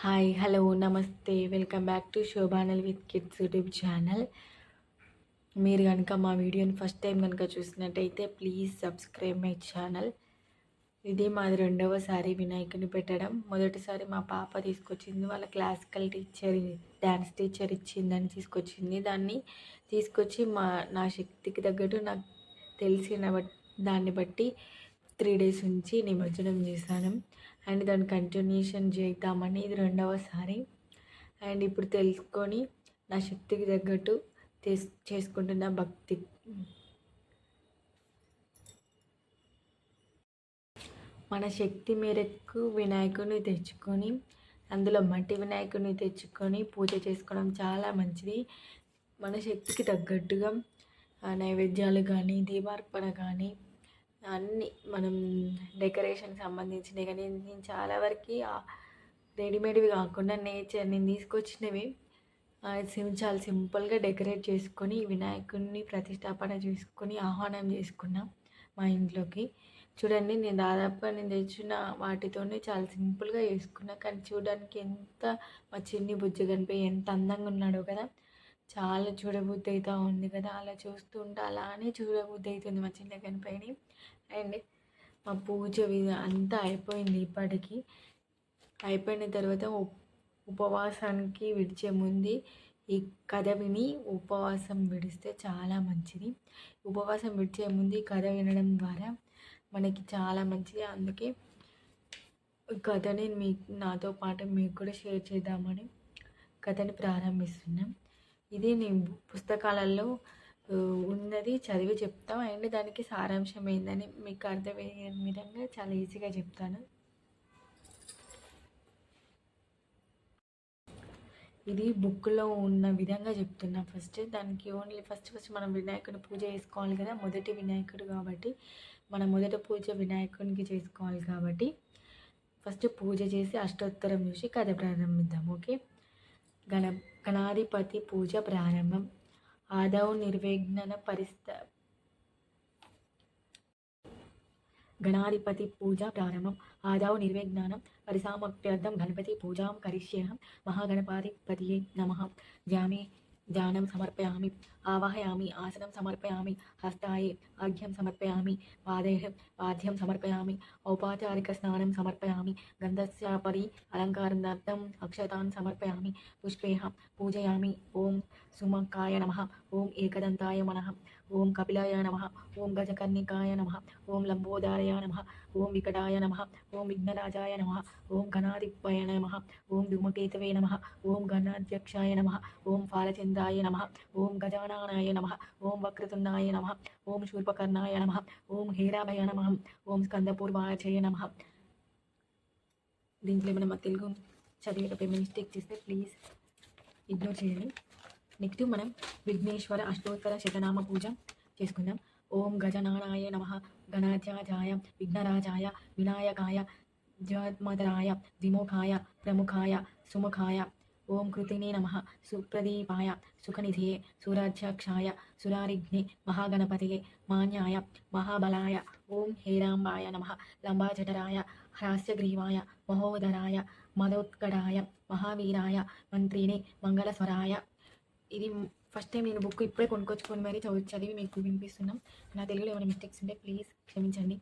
Hi hello namaste. Welcome back to Shobhanal with kids YouTube channel. మీరు కనుక మా వీడియోని ఫస్ట్ టైం కనుక చూసినట్టయితే ప్లీజ్ సబ్స్క్రైబ్ మై ఛానల్. ఇది మాది రెండవసారి వినాయకుని పెట్టడం. మొదటిసారి మా పాప తీసుకొచ్చింది. వాళ్ళ క్లాసికల్ టీచర్ డ్యాన్స్ టీచర్ ఇచ్చిందని తీసుకొచ్చింది. దాన్ని తీసుకొచ్చి మా నా శక్తికి తగ్గట్టు నాకు తెలిసిన దాన్ని బట్టి త్రీ డేస్ ఉంచి నిమజ్జనం చేశాను. అండ్ దాని కంటిన్యూషన్ చేద్దామని ఇది రెండవసారి. అండ్ ఇప్పుడు తెలుసుకొని నా శక్తికి తగ్గట్టు చేసుకుంటున్న భక్తి. మన శక్తి మేరకు వినాయకుడిని తెచ్చుకొని అందులో మట్టి వినాయకుడిని తెచ్చుకొని పూజ చేసుకోవడం చాలా మంచిది. మన శక్తికి తగ్గట్టుగా నైవేద్యాలు కానీ దీపార్పణ కానీ అన్నీ మనం డెకరేషన్ సంబంధించినవి కానీ నేను చాలా వరకు రెడీమేడ్వి కాకుండా నేచర్ నేను తీసుకొచ్చినవి. సిమ్ చాలా సింపుల్గా డెకరేట్ చేసుకొని వినాయకుడిని ప్రతిష్టాపన చేసుకొని ఆహ్వానం చేసుకున్నాం మా ఇంట్లోకి. చూడండి నేను దాదాపుగా నేను తెచ్చిన వాటితోనే చాలా సింపుల్గా చేసుకున్నా. కానీ చూడడానికి ఎంత మా చిన్ని బుజ్జి కనిపోయి ఎంత అందంగా ఉన్నాడో కదా. చాలా చూడబుద్ధి అవుతూ ఉంది కదా అలా చూస్తుంటే అలానే చూడబుద్ధి అవుతుంది మా చిన్న కనిపైన అండ్ మా పూజ అంతా అయిపోయింది ఇప్పటికి. అయిపోయిన తర్వాత ఉపవాసానికి విడిచే ముందు ఈ కథ విని ఉపవాసం విడిస్తే చాలా మంచిది. ఉపవాసం విడిచే ముందు ఈ కథ వినడం ద్వారా మనకి చాలా మంచిది. అందుకే కథని మీ నాతో పాటు మీకు కూడా షేర్ చేద్దామని కథని ప్రారంభిస్తున్నాం. ఇది నేను పుస్తకాలలో ఉన్నది చదివి చెప్తాం అండ్ దానికి సారాంశం ఏందని మీకు అర్థమయ్యే విధంగా చాలా ఈజీగా చెప్తాను. ఇది బుక్లో ఉన్న విధంగా చెప్తున్నా ఫస్ట్. దానికి ఓన్లీ ఫస్ట్ ఫస్ట్ మనం వినాయకుని పూజ చేసుకోవాలి కదా మొదటి వినాయకుడు కాబట్టి. మనం మొదట పూజ వినాయకునికి చేసుకోవాలి కాబట్టి. ఫస్ట్ పూజ చేసి అష్టోత్తరం చూసి కథ ప్రారంభిద్దాం ఓకే? గణ గణాధిపతి పూజ ప్రారంభం. ఆదౌ నిర్విఘ్న పరిస్థ గణాధిపతి పూజ ప్రారంభం. ఆదౌ నిర్విఘ్నం పరిసామప్యర్థం గణపతి పూజాం కరిష్యేహం. మహాగణపాధిపతి నమ. జామి ధ్యానం సమర్పయామి ఆవాహయామి ఆసనం సమర్పయామి హస్తాయే ఆఘ్యం సమర్పయామి పాదే పాద్యం సమర్పయామి ఔపాచారిక స్నానం సమర్పయామి గంధస్యాపరి అలంకారార్థం అక్షతాన్ సమర్పయామి పుష్పేహ పూజయామి ఓం సుమకాయ నమ ఓం ఏకదంతాయ మనః ఓం కపిలాయ నమ ఓం గజకర్ణికాయ నమ ఓం లంబోదారయ నమ ఓం వికటాయ నమ ఓం విఘ్నరాజాయ నమ ఓం గణాధిపయ నమ ఓం ధూమకేతవే నమ ఓం ఘనాధ్యక్షాయ నమ ఓం ఫాలచంద్రాయ నమ ఓం గజానానాయ నమ ఓం వక్రతుండాయ నమ ఓం శూర్పకర్ణాయ నమ ఓం హేరాభయ నమ ఓం స్కందపూర్వాచయ నమ దీంట్లో ఏమైనా తెలుగు చదివేటప్పుడు మిస్టేక్ చేస్తే ప్లీజ్ ఇగ్నోర్ చేయండి నెక్స్ట్ మనం విఘ్నేశ్వర అష్టోత్తర శతనామ పూజ చేసుకుందాం. ఓం గజనానాయ నమ. గణాధ్యాజాయ విఘ్నరాజాయ వినాయకాయ జమదరాయ ద్విముఖాయ ప్రముఖాయ సుముఖాయ. ఓం కృతినే నమ. సుప్రదీపాయ సుఖనిధియే సురాధ్యక్షాయ సురారిఘ్నే మహాగణపతియే మాన్యాయ మహాబలాయ. ఓం హేరాంబాయ నమ. లంబాజఠరాయ హ్రాస్యగ్రీవాయ మహోదరాయ మదోత్కడాయ మహావీరాయ మంత్రిని మంగళస్వరాయ. ఇది ఫస్ట్ టైం నేను బుక్ ఇప్పుడే కొనుక్కొచ్చుకొని మరీ చదువు చదివి మీకు వినిపిస్తున్నాం. నా తెలుగులో ఏమైనా మిస్టేక్స్ ఉంటే ప్లీజ్ క్షమించండి.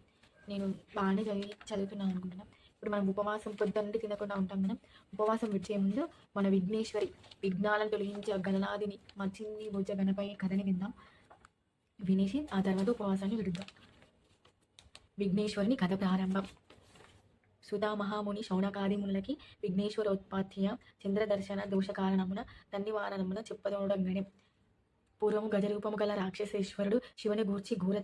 నేను బాగానే చదివి చదువుతున్నాను అనుకుంటున్నాను ఇప్పుడు మనం ఉపవాసం పొద్దున్నీ తినకుండా ఉంటాం మనం ఉపవాసం విడిచే ముందు మన విఘ్నేశ్వరి విఘ్నాలను తొలగించే గణనాదిని మచ్చింది చిన్ని భుజ గణపై కథని విందాం. వినేసి ఆ తర్వాత ఉపవాసాన్ని విడుద్దాం. విఘ్నేశ్వరిని కథ ప్రారంభం. సుధామహాముని శౌనకాదిములకి విఘ్నేశ్వరోత్పాత్య చంద్రదర్శన దోషకారణమున తన్నివారణమున చెప్పదోడంగనే పూర్వము గజరూపము గల రాక్షసేశ్వరుడు శివుని గూర్చి ఘోర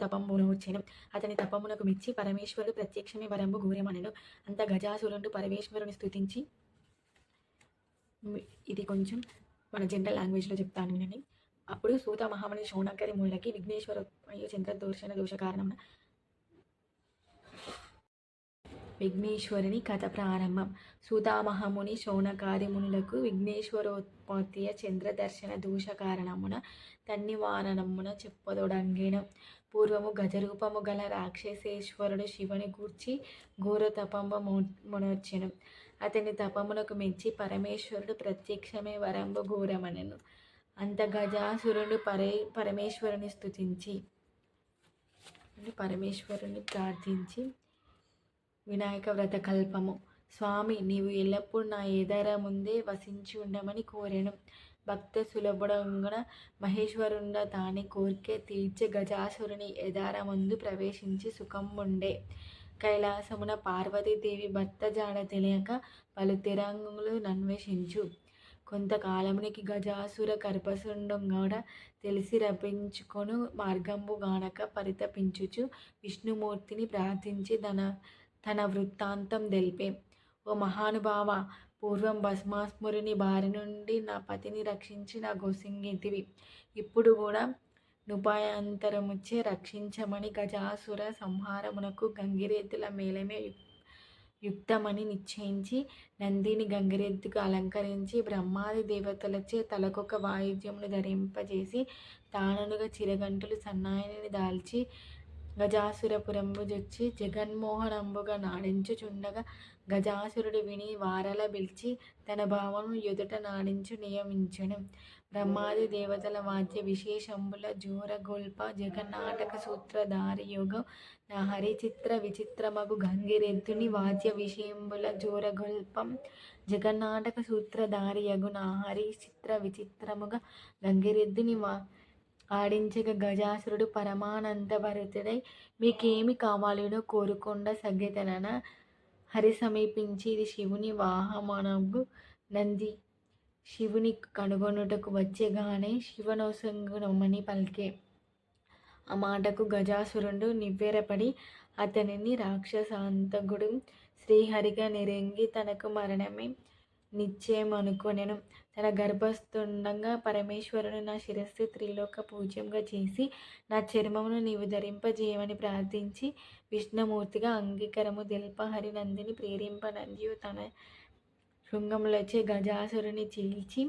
వచ్చెను అతని తపమునకు మెచ్చి పరమేశ్వరుడు ప్రత్యక్షమే వరంబు ఘోరమనెను. అంత గజాసురుడు పరమేశ్వరుని స్థుతించి ఇది కొంచెం మన జనరల్ లాంగ్వేజ్లో చెప్తాను నేను అప్పుడు సూత మహామణి శౌనకరి ముళ్ళకి విఘ్నేశ్వర అయ్యో చంద్రదోషణ దోష కారణమున విఘ్నేశ్వరుని కథ ప్రారంభం. సుధామహముని శౌనకాది మునులకు విఘ్నేశ్వరోత్పత్తియ చంద్రదర్శన దూష కారణమున తన్నివారణమున చెప్పదొడంగిన. పూర్వము గజరూపము గల రాక్షసేశ్వరుడు శివుని గూర్చి ఘోర తపంబ మునర్చను. అతని తపమునకు మెచ్చి పరమేశ్వరుడు ప్రత్యక్షమే వరంబు ఘోరమనెను. అంత గజాసురుడు పరే పరమేశ్వరుని స్థుతించి పరమేశ్వరుని ప్రార్థించి వినాయక వ్రత కల్పము. స్వామి నీవు ఎల్లప్పుడూ నా ఎదర ముందే వసించి ఉండమని కోరాను. భక్త సులభుడంగున మహేశ్వరుండ తాని కోరికే తీర్చే గజాసురుని ఎదార ముందు ప్రవేశించి సుఖముండే. కైలాసమున పార్వతీదేవి భర్త జాడ తెలియక పలు తిరంగులు అన్వేషించు. కొంతకాలమునికి గజాసుర గర్భసుండంగా తెలిసి రపించుకొను మార్గంబు గానక పరితపించుచు విష్ణుమూర్తిని ప్రార్థించి తన తన వృత్తాంతం తెలిపే. ఓ మహానుభావ పూర్వం భస్మాస్మురుని బారి నుండి నా పతిని రక్షించి నా గోసింగితివి. ఇప్పుడు కూడా నుపాయాంతరముచ్చే రక్షించమని గజాసుర సంహారమునకు గంగిరెద్దుల మేలమే యుక్తమని నిశ్చయించి నందిని గంగిరెద్దుకు అలంకరించి బ్రహ్మాది దేవతలచే తలకొక వాయిద్యమును ధరింపజేసి తాననుగా చిరగంటలు సన్నాయిని దాల్చి గజాసురపురంబు జొచ్చి జగన్మోహనంబుగా నాడించుచుండగా గజాసురుడు విని వారల పిలిచి తన భావము ఎదుట నాడించు నియమించను. బ్రహ్మాది దేవతల వాద్య విశేషంబుల జోరగొల్ప జగన్నాటక సూత్రధారి యోగం నా హరిచిత్ర విచిత్రమగు గంగిరెద్దుని వాద్య విషయంబుల జోరగొల్పం జగన్నాటక సూత్రధారి యగు నా హరి చిత్ర విచిత్రముగా గంగిరెద్దుని వా ఆడించగా గజాసురుడు పరమానంద భరితుడై మీకేమి కావాలినో కోరుకుండా సగ్గెతనన హరి సమీపించి ఇది శివుని వాహనము నంది. శివుని కనుగొనుటకు వచ్చేగానే శివనోసంగునమని పలికే. ఆ మాటకు గజాసురుడు నివ్వెరపడి అతనిని రాక్షసాంతకుడు శ్రీహరిగా నిరంగి తనకు మరణమే నిశ్చయమనుకొనెను తన గర్భస్థుండంగా పరమేశ్వరుని నా శిరస్సు త్రిలోక పూజ్యంగా చేసి నా చర్మమును నీవు ధరింపజేయమని ప్రార్థించి విష్ణుమూర్తిగా అంగీకరము దిల్పహరినందిని ప్రేరింపనందియు తన శృంగములచే గజాసురుని చీల్చి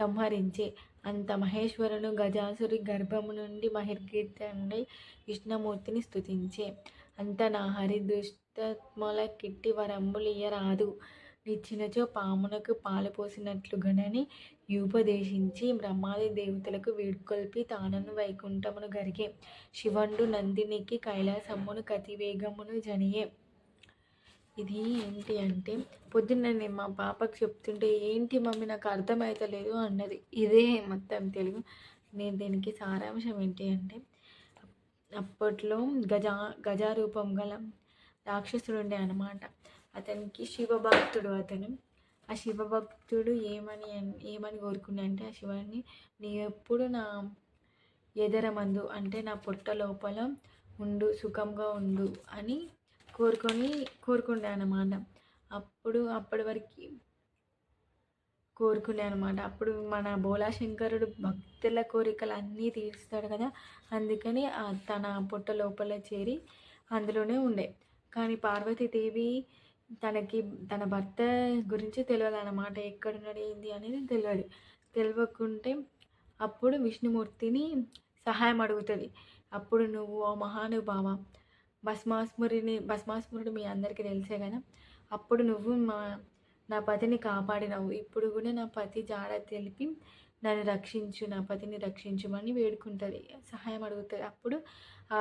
సంహరించే. అంత మహేశ్వరును గజాసురి గర్భము నుండి మహిర్గీతండై విష్ణుమూర్తిని స్థుతించే అంత నా హరి దుష్టత్మల కిట్టి వరంబులియరాదు ఇచ్చినచో పామునకు పాలు పోసినట్లుగానని ఉపదేశించి బ్రహ్మాది దేవతలకు వీడ్కొల్పి తానను వైకుంఠమును గరిగే. శివండు నందినికి కైలాసమ్మును కతివేగమును జనియే. ఇది ఏంటి అంటే పొద్దున్న నేను మా పాపకు చెప్తుంటే ఏంటి మమ్మీ నాకు అర్థమవుతలేదు అన్నది. ఇదే మొత్తం తెలుగు. నేను దీనికి సారాంశం ఏంటి అంటే అప్పట్లో గజా గజారూపం గల రాక్షసుడు ఉండే అనమాట అతనికి శివభక్తుడు అతను. ఆ శివభక్తుడు ఏమని ఏమని కోరుకున్నాడంటే ఆ శివుని నీ ఎప్పుడు నా ఎదరమందు అంటే నా పొట్ట లోపల ఉండు సుఖంగా ఉండు అని కోరుకొని కోరుకుండే అనమాట అప్పుడు అప్పటి వరకు కోరుకునే అనమాట అప్పుడు మన బోలాశంకరుడు భక్తుల కోరికలు అన్నీ తీరుస్తాడు కదా. అందుకని తన పొట్ట లోపల చేరి అందులోనే ఉండే. కానీ పార్వతీదేవి తనకి తన భర్త గురించి తెలియదు అన్నమాట ఎక్కడున్నాడు ఏంది అనేది తెలియదు తెలియకుంటే అప్పుడు విష్ణుమూర్తిని సహాయం అడుగుతుంది. అప్పుడు నువ్వు ఓ మహానుభావ భస్మాస్మురిని భస్మాస్మురుడు మీ అందరికీ తెలిసే కదా. అప్పుడు నువ్వు మా నా పతిని కాపాడినావు. ఇప్పుడు కూడా నా పతి జాడ తెలిపి నన్ను రక్షించు నా పతిని రక్షించుమని వేడుకుంటుంది. సహాయం అడుగుతుంది. అప్పుడు ఆ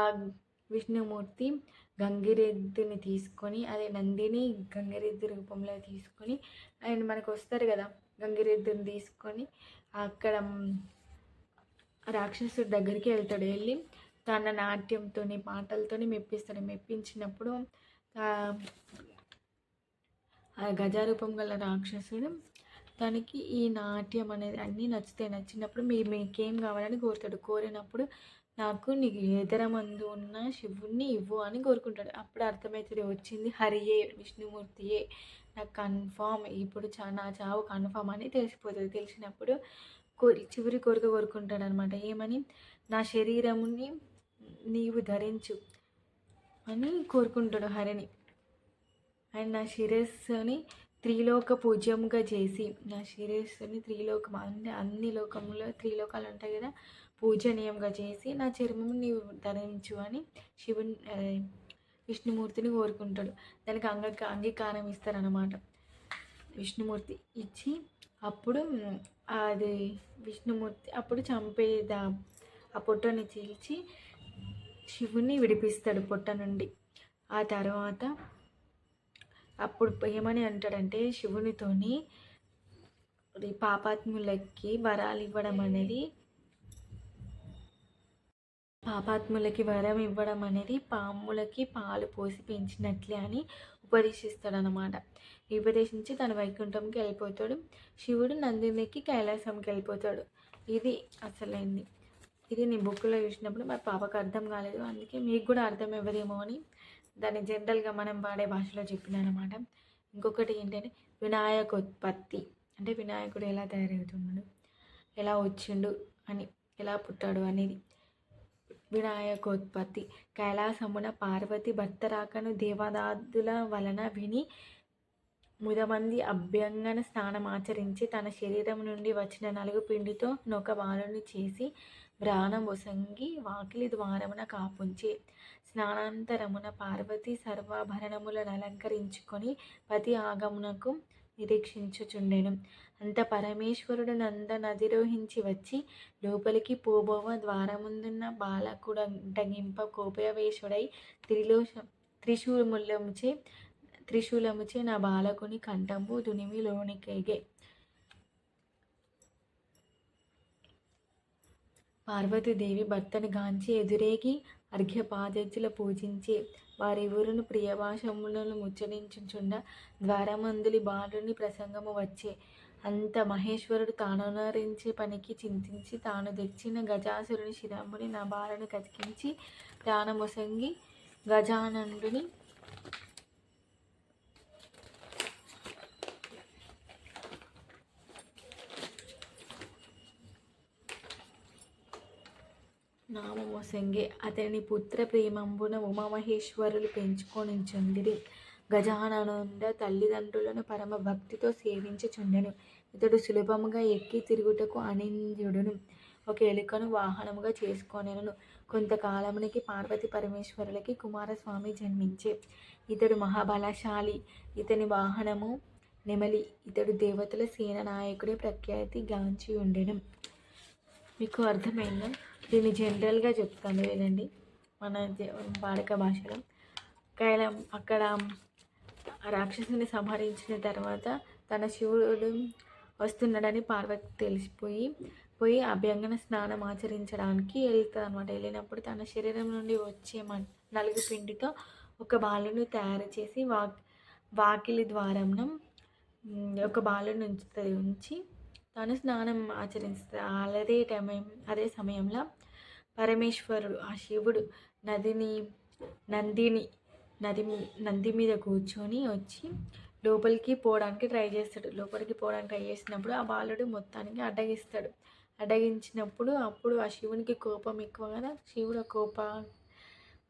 విష్ణుమూర్తి గంగిరెద్దుని తీసుకొని అదే నందిని గంగిరెద్దు రూపంలో తీసుకొని అండ్ మనకు వస్తారు కదా గంగిరెద్దుని తీసుకొని అక్కడ రాక్షసుడి దగ్గరికి వెళ్తాడు. వెళ్ళి తన నాట్యంతో పాటలతో మెప్పిస్తాడు. మెప్పించినప్పుడు ఆ గజారూపం గల రాక్షసుడు తనకి ఈ నాట్యం అనేది అన్నీ నచ్చుతాయి. నచ్చినప్పుడు మీ మీకేం కావాలని కోరుతాడు. కోరినప్పుడు నాకు నీకు ఎదరమందు ఉన్న శివుణ్ణి ఇవ్వు అని కోరుకుంటాడు. అప్పుడు అర్థమవుతుంది వచ్చింది హరియే విష్ణుమూర్తియే. నాకు కన్ఫామ్ ఇప్పుడు చా నా చావు కన్ఫామ్ అని తెలిసిపోతుంది. తెలిసినప్పుడు కోరి చివరి కోరిక కోరుకుంటాడు అనమాట ఏమని? నా శరీరముని నీవు ధరించు అని కోరుకుంటాడు హరిని. అండ్ నా శిరస్సుని త్రిలోక పూజ్యంగా చేసి నా శిరస్సుని త్రిలోకం అన్ని అన్ని లోకంలో త్రిలోకాలు ఉంటాయి కదా పూజనీయంగా చేసి నా చర్మం నీవు ధరించు అని శివుని విష్ణుమూర్తిని కోరుకుంటాడు. దానికి అంగ అంగీకారం ఇస్తారనమాట విష్ణుమూర్తి ఇచ్చి అప్పుడు అది విష్ణుమూర్తి అప్పుడు చంపేద ఆ పొట్టని చీల్చి శివుని విడిపిస్తాడు పొట్ట నుండి. ఆ తర్వాత అప్పుడు ఏమని అంటాడంటే శివునితోని అది పాపాత్ములకి వరాలు ఇవ్వడం అనేది పాపాత్ములకి వరం ఇవ్వడం అనేది పాములకి పాలు పోసి పెంచినట్లే అని ఉపదేశిస్తాడనమాట ఉపదేశించి తన వైకుంఠంకి వెళ్ళిపోతాడు. శివుడు నందినికి కైలాసంకి వెళ్ళిపోతాడు. ఇది అసలైంది. ఇది నేను బుక్లో చూసినప్పుడు మా పాపకు అర్థం కాలేదు. అందుకే మీకు కూడా అర్థం అవ్వదేమో అని దాన్ని జనరల్గా మనం వాడే భాషలో చెప్పినాను ఇంకొకటి ఏంటంటే వినాయకోత్పత్తి. అంటే వినాయకుడు ఎలా తయారవుతున్నాడు? ఎలా వచ్చిండు? అని ఎలా పుట్టాడు అనేది. వినాయకోత్పత్తి. కైలాసమున పార్వతి భర్తరాకను దేవదాదుల వలన విని ముదమంది అభ్యంగన స్నానం ఆచరించి తన శరీరం నుండి వచ్చిన నలుగు పిండితో నొక బాలుని చేసి వ్రాణం ఒసంగి వాకిలి ద్వారమున కాపుంచి స్నానాంతరమున పార్వతి సర్వాభరణములను అలంకరించుకొని పతి ఆగమునకు నిరీక్షించుచుండెను. అంత పరమేశ్వరుడు నంద నదిరోహించి వచ్చి లోపలికి పోబోవ ద్వారముందున్న బాలకుడంటగింప కోపవేశుడై త్రిలోష త్రిశూలములముచే త్రిశూలముచే నా బాలకుని కంఠంబు దునిమి లోనికేగే పార్వతీదేవి భర్తను గాంచి ఎదురేగి అర్ఘ్యపాదెత్తుల పూజించి వారిరువురును ప్రియభాషములను ముచ్చరించుచుండ ద్వారమందులి బాలుని ప్రసంగము వచ్చే. అంత మహేశ్వరుడు తానునరించే పనికి చింతించి తాను తెచ్చిన గజాసురుని శిరముని నా బాలను కతికించి ప్రాణమొసంగి గజానందుని నామమొసంగే అతని పుత్ర ప్రేమంబున ఉమామహేశ్వరులు పెంచుకొనిచుండిరి గజాననుంద తల్లిదండ్రులను పరమ భక్తితో సేవించుచుండెను. ఇతడు సులభముగా ఎక్కి తిరుగుటకు అనింద్యుడును. ఒక ఎలుకను వాహనముగా చేసుకొనెను. కొంతకాలమునికి పార్వతి పరమేశ్వరులకి కుమారస్వామి జన్మించే. ఇతడు మహాబలశాలి. ఇతని వాహనము నెమలి. ఇతడు దేవతల సేన నాయకుడే ప్రఖ్యాతి గాంచి ఉండెను మీకు అర్థమైందా? దీన్ని జనరల్గా చెప్తాను వినండి. మన వాడక భాషలో. కైలం అక్కడ రాక్షసుని సంహరించిన తర్వాత తన శివుడు వస్తున్నాడని పార్వతి తెలిసిపోయి పోయి అభ్యంగన స్నానం ఆచరించడానికి వెళ్తుంది అనమాట వెళ్ళినప్పుడు తన శరీరం నుండి వచ్చే మ నలుగు పిండితో ఒక బాలుని తయారు చేసి వా వాకిలి ద్వారంను ఒక బాలుని ఉంచుతుంది ఉంచి తను స్నానం ఆచరిస్తుంది అదే టైం అదే సమయంలో పరమేశ్వరుడు ఆ శివుడు నదిని నందిని నది నంది మీద కూర్చొని వచ్చి లోపలికి పోవడానికి ట్రై చేస్తాడు. లోపలికి పోవడానికి ట్రై చేసినప్పుడు ఆ బాలుడు మొత్తానికి అడ్డగిస్తాడు. అడ్డగించినప్పుడు అప్పుడు ఆ శివునికి కోపం ఎక్కువ కదా శివుడు కోప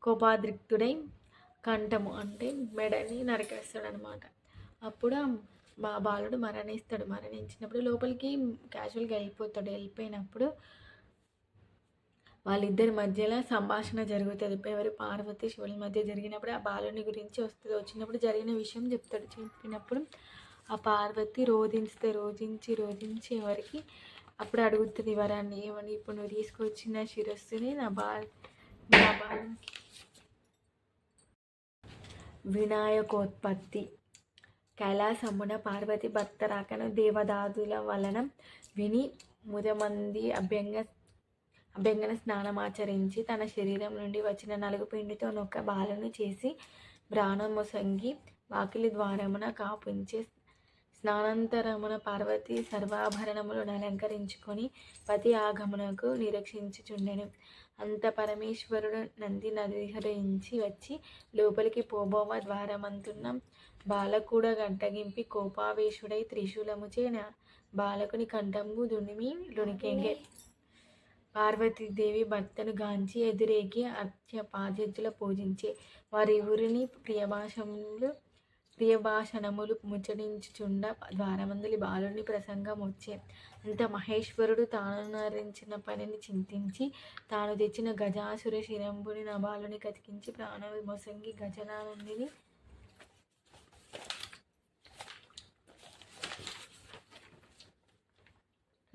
కోపాదృక్తుడై కంఠము అంటే మెడని నరికేస్తాడు అనమాట అప్పుడు బా బాలుడు మరణిస్తాడు. మరణించినప్పుడు లోపలికి క్యాజువల్గా వెళ్ళిపోతాడు. వెళ్ళిపోయినప్పుడు వాళ్ళిద్దరి మధ్యలో సంభాషణ జరుగుతుంది. ఎవరి పార్వతి శివుల మధ్య జరిగినప్పుడు ఆ బాలుని గురించి వస్తుంది. వచ్చినప్పుడు జరిగిన విషయం చెప్తాడు. చెప్పినప్పుడు ఆ పార్వతి రోధించితే రోజించి రోజించి ఎవరికి అప్పుడు అడుగుతుంది వరాన్ని. ఏమని? ఇప్పుడు నువ్వు తీసుకొచ్చిన శిరస్సుని నా బా నా బాలు వినాయకోత్పత్తి. కైలాసమున పార్వతి భక్త రాకను దేవదాదుల వలన విని ముదమంది అభ్యంగ అభ్యంగన స్నానమాచరించి తన శరీరం నుండి వచ్చిన నలుగు పిండితో నొక్క బాలను చేసి బ్రాణమొసంగి వాకిలి ద్వారమున కాపుంచే స్నానంతరమున పార్వతి సర్వాభరణములను అలంకరించుకొని పతి ఆగమునకు నిరీక్షించుచుండెను. అంత పరమేశ్వరుడు నంది నదిహరించి వచ్చి లోపలికి పోబోవ ద్వారమంతున్న బాలకూడ గంటగింపి కోపావేశుడై త్రిశూలముచేన బాలకుని కంఠంబు దునిమి లునికెంగే పార్వతీదేవి భర్తను గాంచి ఎదురేగి అత్య పాదెత్తుల పూజించే. వారి ఊరిని ప్రియభాషములు ప్రియభాషణములు ముచ్చడించుచుండ ద్వారమందలి బాలుని ప్రసంగం వచ్చే అంత మహేశ్వరుడు తాను నరించిన పనిని చింతించి తాను తెచ్చిన గజాసుర శిరంబుని నా బాలుని కతికించి ప్రాణ మొసంగి గజనానందిని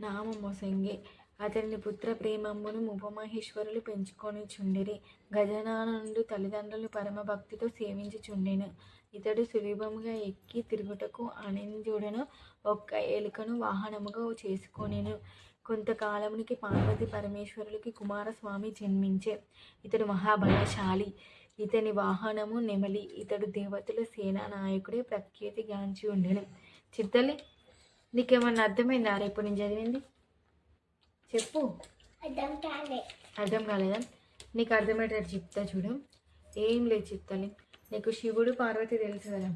నామమొసంగి అతని పుత్ర ప్రేమమ్మును ఉపమహేశ్వరులు పెంచుకొని చుండిరి. గజనానందు తల్లిదండ్రులు పరమభక్తితో సేవించి సేవించుచుండెను ఇతడు సులభముగా ఎక్కి తిరుగుటకు అనింజుడను ఒక్క ఎలుకను వాహనముగా చేసుకొనెను. కొంతకాలమునికి పార్వతి పరమేశ్వరులకి కుమారస్వామి జన్మించే. ఇతడు మహాబలశాలి. ఇతని వాహనము నెమలి. ఇతడు దేవతల సేనా నాయకుడే ప్రఖ్యాతి గాంచి ఉండెను చిత్తలి నీకేమన్నా అర్థమైందా? రేపు నేను చదివింది? చెప్పు. అర్థం కాలే. అర్థం కాలేదా? నీకు అర్థమయ్యేటట్టు చెప్తా చూడు. ఏం లేదు చెప్తాను నీకు శివుడు పార్వతి తెలుసు కదా.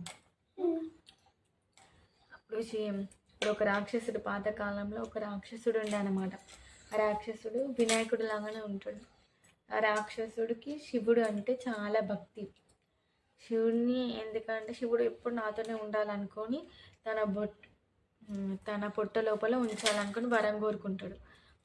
అప్పుడు ఇప్పుడు ఒక రాక్షసుడు పాతకాలంలో ఒక రాక్షసుడు ఉండే అనమాట ఆ రాక్షసుడు వినాయకుడు లాగానే ఉంటాడు. ఆ రాక్షసుడికి శివుడు అంటే చాలా భక్తి. శివుడిని ఎందుకంటే శివుడు ఎప్పుడు నాతోనే ఉండాలనుకొని తన బొట్ ఉమ్, తన పొట్ట లోపల ఉంచాలనుకొని వరం కోరుకుంటాడు.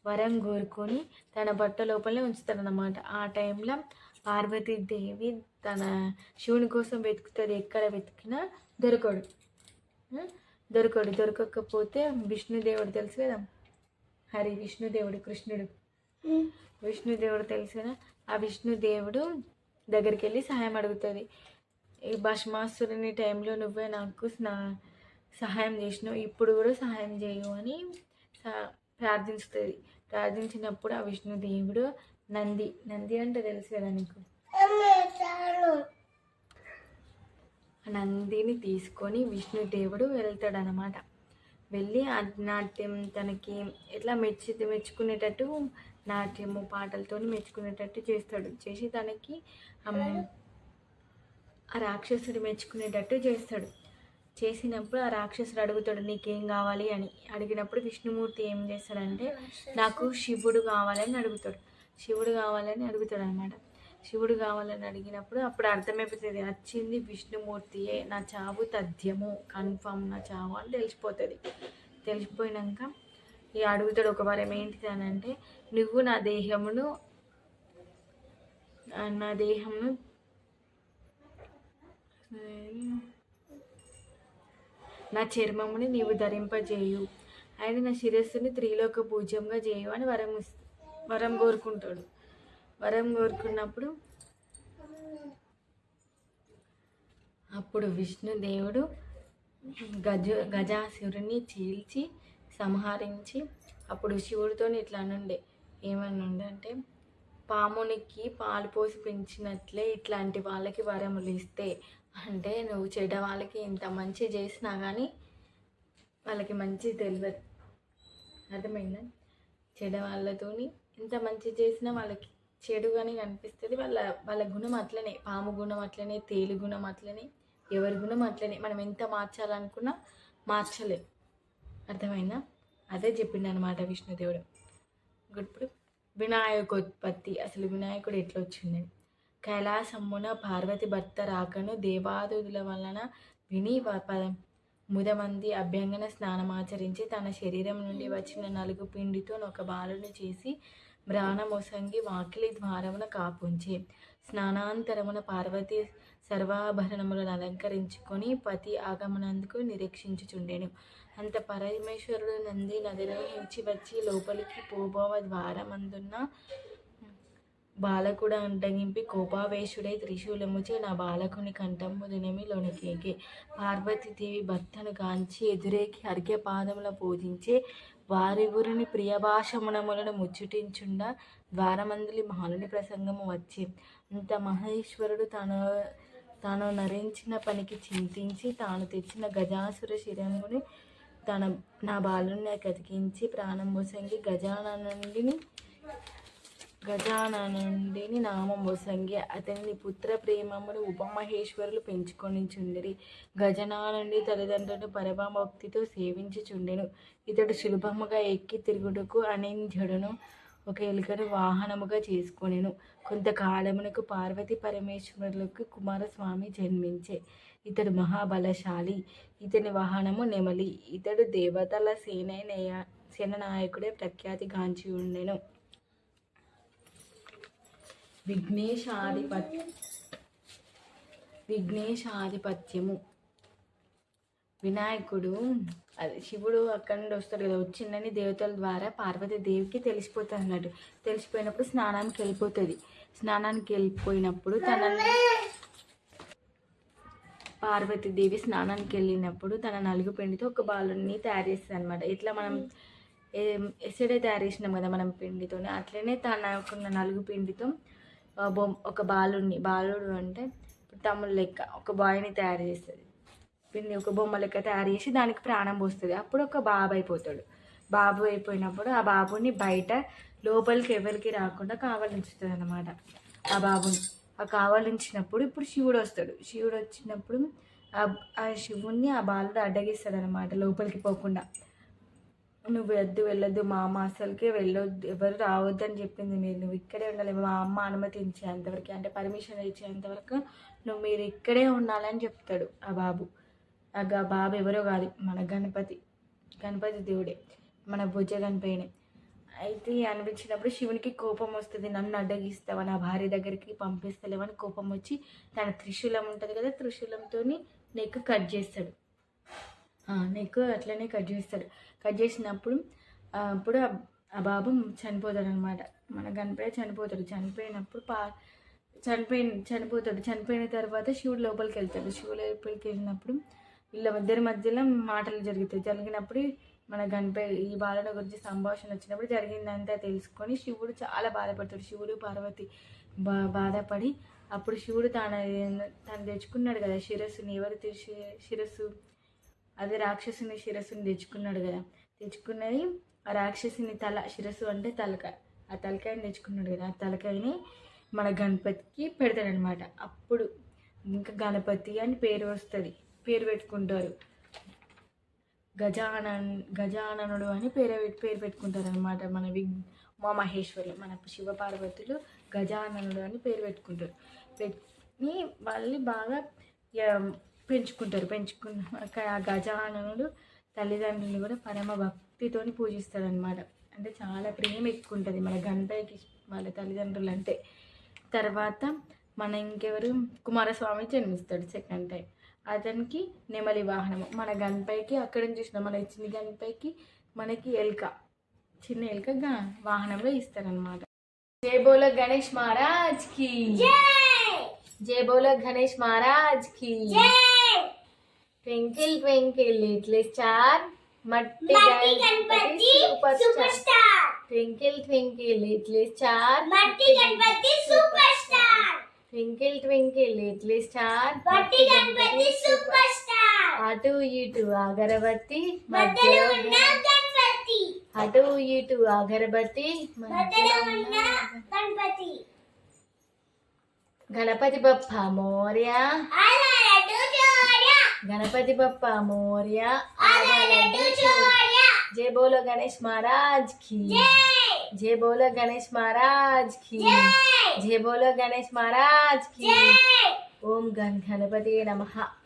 వరం కోరుకొని తన బట్ట లోపలే ఉంచుతాడనమాట ఆ టైంలో పార్వతీదేవి తన శివుని కోసం వెతుకుతుంది. ఎక్కడ వెతికినా దొరకడు? దొరకడు. దొరకకపోతే విష్ణుదేవుడు తెలుసు కదా? హరి విష్ణుదేవుడు కృష్ణుడు. విష్ణుదేవుడు తెలుసు కదా? ఆ విష్ణుదేవుడు దగ్గరికి వెళ్ళి సహాయం అడుగుతుంది. ఈ భస్మాసురుని టైంలో నువ్వే నాకు స్నా సహాయం చేసినావు ఇప్పుడు కూడా సహాయం చేయు అని ప్రార్థిస్తుంది ప్రార్థించినప్పుడు ఆ విష్ణు దేవుడు నంది నంది అంటే తెలుసు కదా నీకు? ఆ నందిని తీసుకొని విష్ణుదేవుడు వెళ్తాడనమాట వెళ్ళి ఆ నాట్యం తనకి ఎట్లా మెచ్చి మెచ్చుకునేటట్టు నాట్యము పాటలతో మెచ్చుకునేటట్టు చేస్తాడు. చేసి తనకి ఆ రాక్షసుడు మెచ్చుకునేటట్టు చేస్తాడు. చేసినప్పుడు ఆ రాక్షసుడు అడుగుతాడు నీకేం కావాలి? అని. అడిగినప్పుడు విష్ణుమూర్తి ఏం చేస్తాడంటే నాకు శివుడు కావాలని అడుగుతాడు. శివుడు కావాలని అడుగుతాడు అనమాట శివుడు కావాలని అడిగినప్పుడు అప్పుడు అర్థమైపోతుంది వచ్చింది విష్ణుమూర్తియే నా చావు తథ్యము కన్ఫామ్ నా చావు అని తెలిసిపోతుంది. తెలిసిపోయినాక ఈ అడుగుతాడు ఒక వరం ఏంటిది అని అంటే నువ్వు నా దేహమును నా దేహమును నా చర్మముని నీవు ధరింపజేయు. ఆయన నా శిరస్సుని త్రిలోక పూజ్యంగా చేయు అని వరం వరం కోరుకుంటాడు. వరం కోరుకున్నప్పుడు అప్పుడు విష్ణుదేవుడు గజ గజాసురుని చీల్చి సంహరించి అప్పుడు శివుడితో ఇట్లా అనుండే. ఏమని అంటే పామునికి పాలు పోసి పెంచినట్లే ఇట్లాంటి వాళ్ళకి వరములు ఇస్తే అంటే నువ్వు చెడ్డ వాళ్ళకి ఇంత మంచి చేసినా కానీ వాళ్ళకి మంచి తెలియదు అర్థమైందా? చెడ్డ వాళ్ళతోని ఇంత మంచి చేసినా వాళ్ళకి చెడుగానే కనిపిస్తుంది. వాళ్ళ వాళ్ళ గుణం అట్లనే పాము గుణం అట్లనే తేలు గుణం అట్లనే ఎవరి గుణం అట్లనే మనం ఎంత మార్చాలనుకున్నా మార్చలేం. అర్థమైందా? అదే చెప్పిండు అనమాట విష్ణుదేవుడు ఇప్పుడు వినాయకోత్పత్తి. అసలు వినాయకుడు ఎట్లా వచ్చిందని. కైలాసమ్మున పార్వతి భర్త రాకను దేవాదుల వలన విని వ- ప ముదమంది అభ్యంగన స్నానమాచరించి తన శరీరం నుండి వచ్చిన నలుగు పిండితో ఒక బాలును చేసి బ్రాణమొసంగి వాకిలి ద్వారమున కాపుంచి స్నానాంతరమున పార్వతి సర్వాభరణములను అలంకరించుకొని పతి ఆగమనందుకు నిరీక్షించుచుండెను. అంత పరమేశ్వరుడు నంది నదిలోంచి వచ్చి లోపలికి పోబోవ ద్వారమందున్న బాలకుడు అంటగింపి కోపావేశుడై త్రిశూలముచే నా బాలకుని కంఠము దినమి లోనికేకి. పార్వతీదేవి భర్తను కాంచి ఎదురేకి అర్ఘ్యపాదముల పూజించే వారివురిని ప్రియభాషమునములను ముచ్చుటించుండ ద్వారమందులి బాలుని ప్రసంగము వచ్చి. అంత మహేశ్వరుడు తను తాను నరించిన పనికి చింతించి తాను తెచ్చిన గజాసుర శిరంగుని తన నా బాలుని కతికించి ప్రాణం ముసంగి గజానందిని గజానందిని నామం వసంగి. అతని పుత్ర ప్రేమమును ఉపమహేశ్వరులు పెంచుకొని చుండిరి. గజనానంది తల్లిదండ్రులను పరమభక్తితో సేవించుచుండెను. ఇతడు సులభముగా ఎక్కి తిరుగుటకు అనింజడును ఒక ఎలుకను వాహనముగా చేసుకొనెను. కొంతకాలమునకు పార్వతి పరమేశ్వరులకు కుమారస్వామి జన్మించే. ఇతడు మహాబలశాలి. ఇతని వాహనము నెమలి. ఇతడు దేవతల సేనయ సేన నాయకుడే ప్రఖ్యాతి ప్రఖ్యాతిగాంచి ఉండెను విఘ్నేశాధిపత్య విఘ్నేశాధిపత్యము. వినాయకుడు అది శివుడు అక్కడి నుండి వస్తాడు కదా వచ్చిందని దేవతల ద్వారా పార్వతీదేవికి తెలిసిపోతుంది అన్నట్టు తెలిసిపోయినప్పుడు స్నానానికి వెళ్ళిపోతుంది. స్నానానికి వెళ్ళిపోయినప్పుడు తనని పార్వతీదేవి స్నానానికి వెళ్ళినప్పుడు తన నలుగు పిండితో ఒక బాలుని తయారు చేస్తుంది అనమాట ఇట్లా మనం ఎసడే తయారు చేసినాం కదా మనం పిండితోనే. అట్లనే తనకున్న నలుగు పిండితో బొమ్మ ఒక బాలుడిని బాలుడు అంటే తమ్ముడు లెక్క ఒక బాయ్ని తయారు చేస్తుంది. పిన్ని ఒక బొమ్మ లెక్క తయారు చేసి దానికి ప్రాణం పోస్తుంది. అప్పుడు ఒక బాబు అయిపోతాడు. బాబు అయిపోయినప్పుడు ఆ బాబుని బయట లోపలికి ఎవరికి రాకుండా కావలించుతుంది అనమాట ఆ బాబుని. ఆ కావలించినప్పుడు ఇప్పుడు శివుడు వస్తాడు. శివుడు వచ్చినప్పుడు ఆ ఆ శివుణ్ణి ఆ బాలుడు అడ్డగిస్తాడు అనమాట లోపలికి పోకుండా. నువ్వు వద్దు వెళ్ళొద్దు మా అమ్మ అసలుకే వెళ్ళొద్దు ఎవరు రావద్దు అని చెప్పింది మీరు. నువ్వు ఇక్కడే ఉండాలి మా అమ్మ అనుమతించేంతవరకు అంటే పర్మిషన్ ఇచ్చేంతవరకు నువ్వు మీరు ఇక్కడే ఉండాలని చెప్తాడు ఆ బాబు. ఆ బాబు ఎవరో కాదు మన గణపతి. గణపతి దేవుడే మన భుజ గణపతినే. అయితే అనిపించినప్పుడు శివునికి కోపం వస్తుంది నన్ను అడ్డగిస్తావా నా భార్య దగ్గరికి పంపిస్తలేవని కోపం వచ్చి తన త్రిశూలం ఉంటుంది కదా త్రిశూలంతో నెక్ కట్ చేస్తాడు. నెక్ అట్లనే కట్ చేస్తాడు. కట్ చేసినప్పుడు అప్పుడు ఆ- బాబు చనిపోతాడు అనమాట మన గణపతి చనిపోతాడు. చనిపోయినప్పుడు పా చనిపోయిన చనిపోతాడు. చనిపోయిన తర్వాత శివుడు లోపలికి వెళ్తాడు. శివుడు లోపలికి వెళ్ళినప్పుడు వీళ్ళ ఇద్దరి మధ్యలో మాటలు జరుగుతాయి. జరిగినప్పుడు మన గణపతి ఈ బాలల గురించి సంభాషణ వచ్చినప్పుడు జరిగిందంతా తెలుసుకొని శివుడు చాలా బాధపడతాడు. శివుడు పార్వతి బా బాధపడి అప్పుడు శివుడు తన తను తెచ్చుకున్నాడు కదా శిరస్సుని. ఎవరు తెచ్చి శిరస్సు అదే రాక్షసుని శిరస్సుని తెచ్చుకున్నాడు కదా. తెచ్చుకున్నది ఆ రాక్షసుని తల శిరస్సు అంటే తలకాయ. ఆ తలకాయని తెచ్చుకున్నాడు కదా. ఆ తలకాయని మన గణపతికి పెడతాడనమాట అప్పుడు ఇంకా గణపతి అని పేరు వస్తుంది. పేరు పెట్టుకుంటారు. గజానన్ గజాననుడు అని పేరు పేరు పెట్టుకుంటారు అనమాట మన విగ్ మా మహేశ్వరులు మన శివ పార్వతులు గజాననుడు అని పేరు పెట్టుకుంటారు. పెట్టి వాళ్ళని బాగా పెంచుకుంటారు పెంచుకున్న అక్కడ ఆ గజాననుడు తల్లిదండ్రులు కూడా పరమ భక్తితోని పూజిస్తారనమాట అంటే చాలా ప్రేమ ఎక్కువ ఉంటుంది మన గణపతికి వాళ్ళ తల్లిదండ్రులు అంటే తర్వాత మన ఇంకెవరు? కుమారస్వామి జన్మిస్తాడు సెకండ్ టైం అతనికి నెమలి వాహనము. మన గణపైకి అక్కడ నుంచి చూసిన మన చిన్న గణపైకి మనకి ఎలుక. చిన్న ఎలుక గా- వాహనంలో ఇస్తారనమాట జై బోలో గణేష్ మహారాజ్కి. జై బోలో గణేష్ మహారాజ్ కి ట్వింకిల్ ట్వింకిల్ లిటిల్ స్టార్ మట్టి మట్టి Ganapati Ganapati super super star star twinkle twinkle little star మట్టి Ganapati super star twinkle twinkle little star మట్టి గణపతి సూపర్ స్టార్ అటు ఇటు అగరబత్తి మధ్యలో మధ్యలో ఉన్న గణపతి అటు ఇటు అగరబత్తి మధ్యలో ఉన్న గణపతి గణపతి బప్ప మోర్య ఆలడు జోర్య గణపతి బప్ప మోర్య జై బోలో గణేష్ మహారాజ్కి. జై. బోలో గణేష్ మహారాజ్కి. జై. బోలో గణేష్ మహారాజ్కి. ఓం గణ గణపతి నమః.